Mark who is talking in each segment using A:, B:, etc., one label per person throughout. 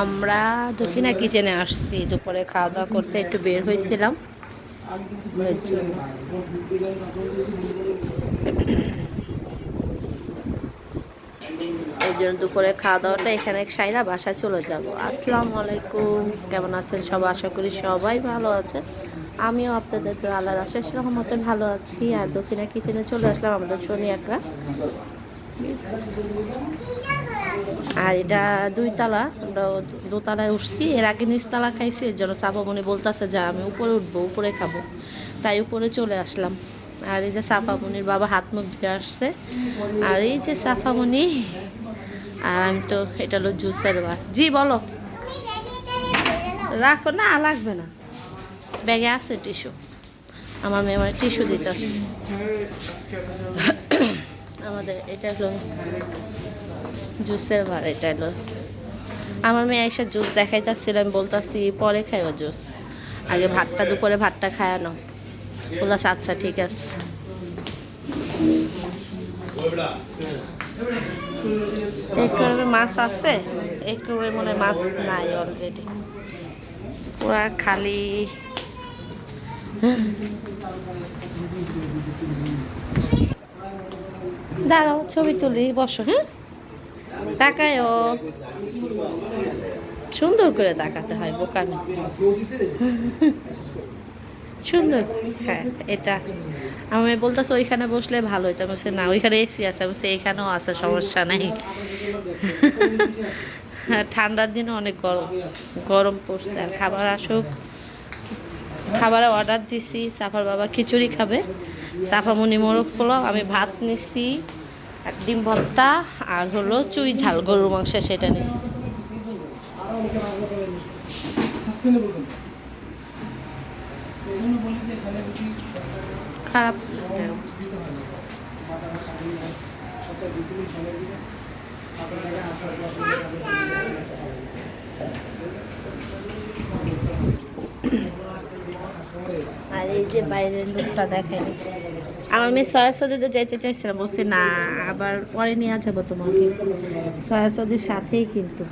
A: আমরা দক্ষিণা কিচেনে আসছি। দুপুরে খাওয়া দাওয়া করতে একটু বের হয়েছিলাম। এই জন্য দুপুরে খাওয়া দাওয়াটা এখানে সাইরা বাসায় চলে যাব। আসসালামু আলাইকুম। কেমন আছেন সবাই? আশা করি সবাই ভালো আছে। আমিও আপনাদের তো আল্লাহর আশেষ রহমতে ভালো আছি। আর দক্ষিণা কিচেনে চলে আসলাম আমাদের শনি একটা আর এটা দুই তালা। আমরা দোতলায় উঠছি। এর আগে নিচতলা খাইছি, এর জন্য সাপামণি বলতেছে যা আমি উপরে উঠবো, উপরে খাব। তাই উপরে চলে আসলাম। আর এই যে সাফামণির বাবা হাত মুখ ধুয়ে আসছে। আর এই যে সাফামণি আর আমি তো, এটা হলো জুসের বার। জি, বলো। রাখো না লাগবে না। ব্যাগে আছে টিস্যু। আমার মেয়ে আমার টিস্যু দিতেছে। আমাদের, এটা হলো জুসের বার এটা হলো। আমার মেয়ে এসে জুস দেখাইতেছিল, আমি বলতেছি, পরে খাইও জুস। আগে ভাতটা, দুপুরে ভাতটা খায়ানো বললাম আচ্ছা ঠিক আছে। একটু মাছ আছে একটু মনে মাছ নাই অলরেডি পুরা খালি দাঁড়াও, ছবি তুলি, বসো হ্যাঁ? তাকায় ও সুন্দর করে তাকাতে হয় বোকামি। সুন্দর। হ্যাঁ এটা। আমি বলতেছে, ওইখানে বসলে ভালো হইতো। আমি না, ওইখানে এসি আছে। আমি এখানেও আছে, সমস্যা নাই। ঠান্ডার দিনে অনেক গরম। গরম পড়ছে, আর খাবার আসুক। খাবারে অর্ডার দিছি, সাফার বাবা খিচুড়ি খাবে। সাফামণি মোরগ পোলাও, আমি ভাত নিছি আর ডিম ভর্তা, আর হলো চুই ঝাল, গরুর মাংস সেটা নিছি খারাপ। আর এই যে বাইরের লোকটা দেখেন আমার মেয়ে সয়া সদিতে যাইতে চাইছিলাম বলছি, না, আবার পরে নিয়ে যাব তোমাকে। সয়া সদির সাথেই কিন্তু।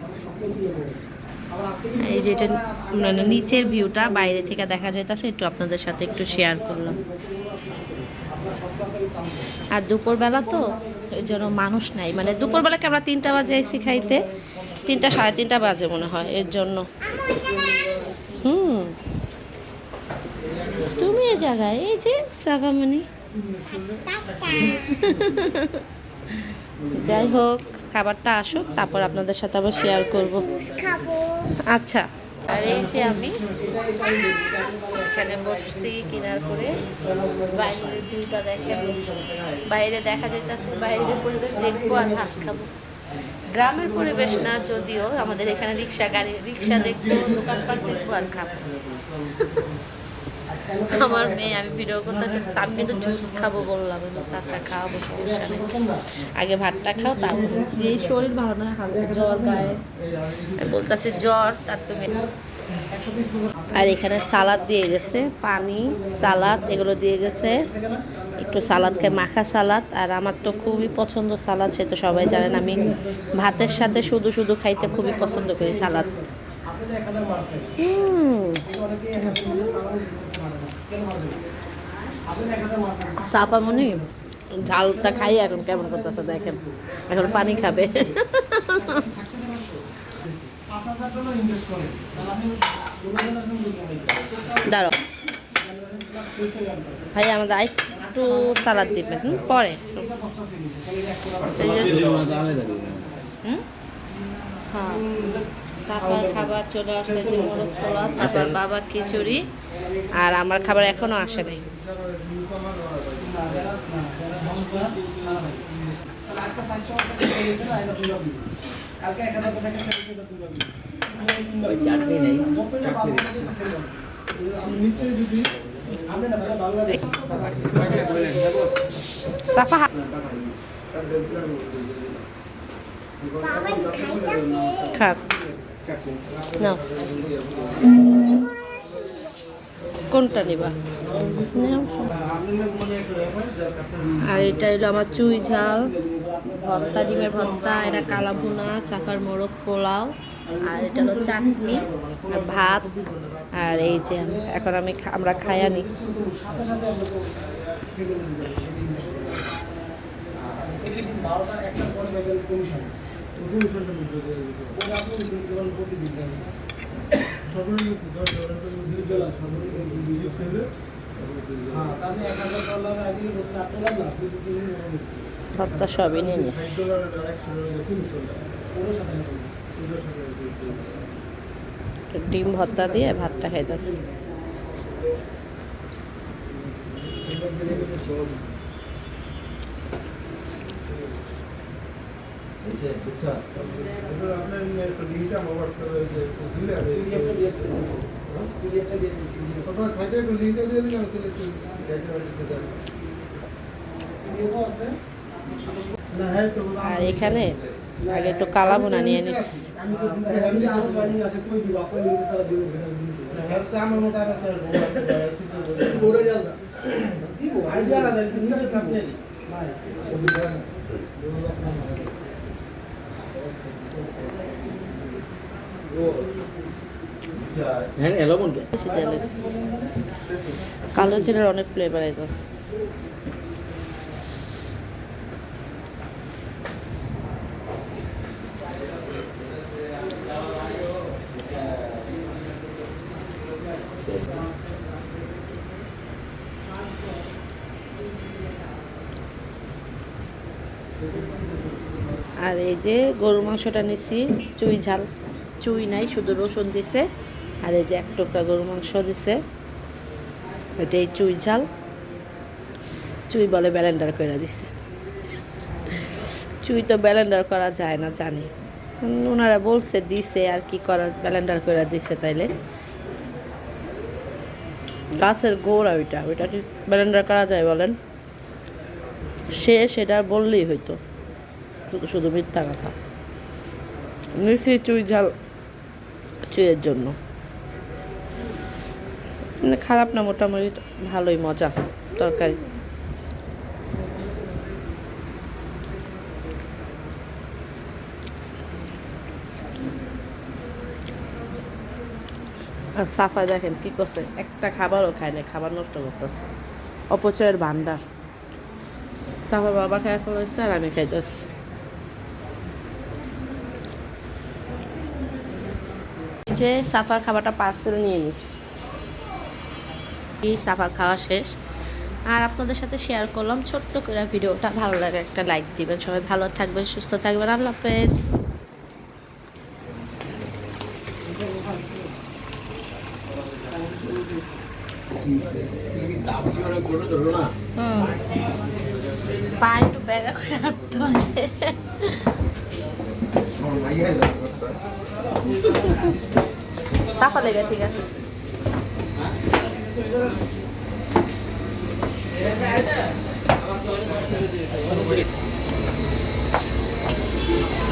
A: এই যে এটা মানে নিচের ভিউটা বাইরে থেকে দেখা যাইতেছে, একটু আপনাদের সাথে একটু শেয়ার করলাম। আর দুপুরবেলা তো এর জন্য মানুষ নাই। মানে দুপুরবেলাকে আমরা তিনটা বাজে আইসি খাইতে। তিনটা, সাড়ে তিনটা বাজে মনে হয়, এর জন্য। তুমি এই জায়গায়, এই যে সাবামণি যাই হোক, খাবারটা আসুক, তারপর আপনাদের সাথে আবার শেয়ার করব। আচ্ছা আর এই যে আমি এখানে বসছি কিনার করে। বাইরের ভিউটা দেখেন। বাইরে দেখা যাইতেছে, বাইরের পরিবেশ দেখব আর ভাত খাব। গ্রামের পরিবেশ না, যদিও আমাদের এখানে রিক্সা গাড়ি, রিক্সা দেখব, দোকানপাট দেখব আর খাব। আমার মেয়ে আমি ভিডিও করতেছি আমি কিন্তু জুস খাব বললাম আমি বলছি, আচ্ছা খাওয়াবো সমস্যা নেই। আগে ভাতটা খাও তারপরে যে শরীর ভালো না হালকা জ্বর গায়ে। আমি বলতেছি জ্বর তার তুমি আর এখানে সালাদ দিয়ে গেছে পানি সালাদ এগুলো দিয়ে গেছে। একটু সালাদ খাই মাখা সালাদ আর আমার তো খুবই পছন্দ সালাদ সে তো সবাই জানেন আমি ভাতের সাথে শুধু শুধু খাইতে খুবই পছন্দ করি সালাদ। হুম। চাপামনি? ঝালটা খাই, এখন কেমন করতেছে দেখেন। এখন পানি খাবে। দাঁড়ো ভাই, আমাদের একটু সালাদ দিবেন পরে? হ্যাঁ। সাপার খাবার চলে আসছে, যে মোরগ পোলা সাপার বাবা খিচুড়ি। আর আমার খাবার এখনও আসে নাই। সাফা কোনটা নিবা। আর এটা হলো আমার চুই ঝাল, ভর্তা, ডিমের ভর্তা, এটা কালা ভুনা, সাফার মোরগ, পোলাও, আর এটা হলো চাটনি ভাত, আর এই যে এখন আমি আমরা খাই আনি সবই নিয়ে ডিম ভর্তা দিয়ে ভাতটা খাইতেছি আর এখানে আগে একটু কালা ভুনা নিয়ে নিস।
B: হ্যাঁ এলো
A: কালো জিরার অনেক ফ্লেভার আইতাছে আর এই যে গরু মাংসটা নিছি, চুই ঝাল, চুই নাই, শুধু রসুন দিছে, আর এই যে এক টুকরা গরু মাংস দিছে এটাই চুই ঝাল, চুই বলে ব্যালেন্ডার করে দিছে। চুই তো ব্যালেন্ডার করা যায় না, জানি। ওনারা বলছে, দিছে, আর কি করার ব্যালেন্ডার করে দিছে তাইলে। গাছের গোড়া ওইটা ওইটা কি ব্যালেন্ডার করা যায় বলেন? সে সেটা বললেই হইতো। শুধু মিথ্যা কথা। নিশ্চয়ই চুই ঝাল চুইয়ের জন্য। খারাপ না, মোটামুটি ভালোই, মজা, তরকারি। আর সাফা দেখেন কি করছে, একটা খাবারও খায় না খাবার নষ্ট করতেছে। অপচয়ের ভান্ডার। সাফা বাবা খায় ফেলেছে আর আমি খাইতেছি। যে সাফার খাবারটা পার্সেল নিয়ে নিস সাফার খাওয়া শেষ। আর আপনাদের সাথে শেয়ার করলাম ছোট্ট করে ভিডিওটা। ভালো লাগে একটা লাইক দিবেন। সবাই ভালো থাকবেন, সুস্থ থাকবেন। আল্লাহ হাফেজ। পা একটু ব্যাগা করে রাখতে হবে সাফা লেগে ঠিক আছে
B: Thank you.